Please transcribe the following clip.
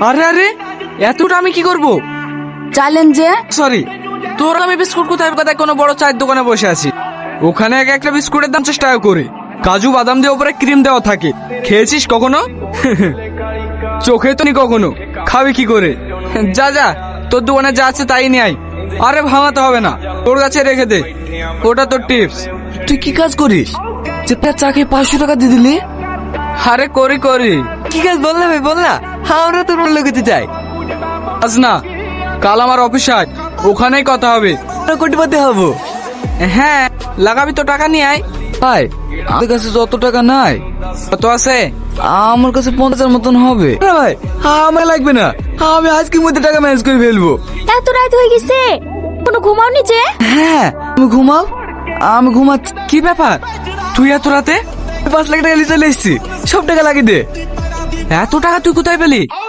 আরে আরে এতটা আমি কি করব? চ্যালেঞ্জে সরি তোর আমি বিস্কুট কোথায় কোথায় কোনো বড় চায়ের দোকানে বসে আছি। ওখানে এক একটা বিস্কুটের দাম চেষ্টা করে। কাজু বাদাম দিয়ে উপরে ক্রিম দেওয়া থাকে। খেয়েছিস কখনো? চোখে তো নি কখনো। খাবি কি করে? যা যা তোর দোকানে যা আছে তাই নিয়ে আয়। আরে ভাঙাতে হবে না। তোর কাছে রেখে দে। ওটা তোর টিপস তুই কি কাজ করিস? যে তার চাকে পাঁচশো টাকা দিয়ে দিলি? আরে করি করি। কি কাজ? বল না ভাই বল না। আমরা তোর করতে চাই আজ না কাল আমার অফিস আয় ওখানেই কথা হবে। কোটিপতি হব। হ্যাঁ লাগাবি তো টাকা নিয়ে আয়। ভাই আমাদের কাছে যত টাকা নাই কত আছে? আমার কাছে পঞ্চাশের মতন হবে। না ভাই আমার লাগবে না। আমি আজকের মধ্যে টাকা ম্যানেজ করে ফেলব। এত রাত হয়ে গেছে কোনো ঘুমাওনি যে? হ্যাঁ আমি ঘুমাও। আমি ঘুমাচ্ছি। কি ব্যাপার? তুই এত রাতে? পাঁচ লাখ টাকা নিয়ে চলে এসেছি। সব টাকা লাগিয়ে দে। এত টাকা তুই কোথায় পেলি?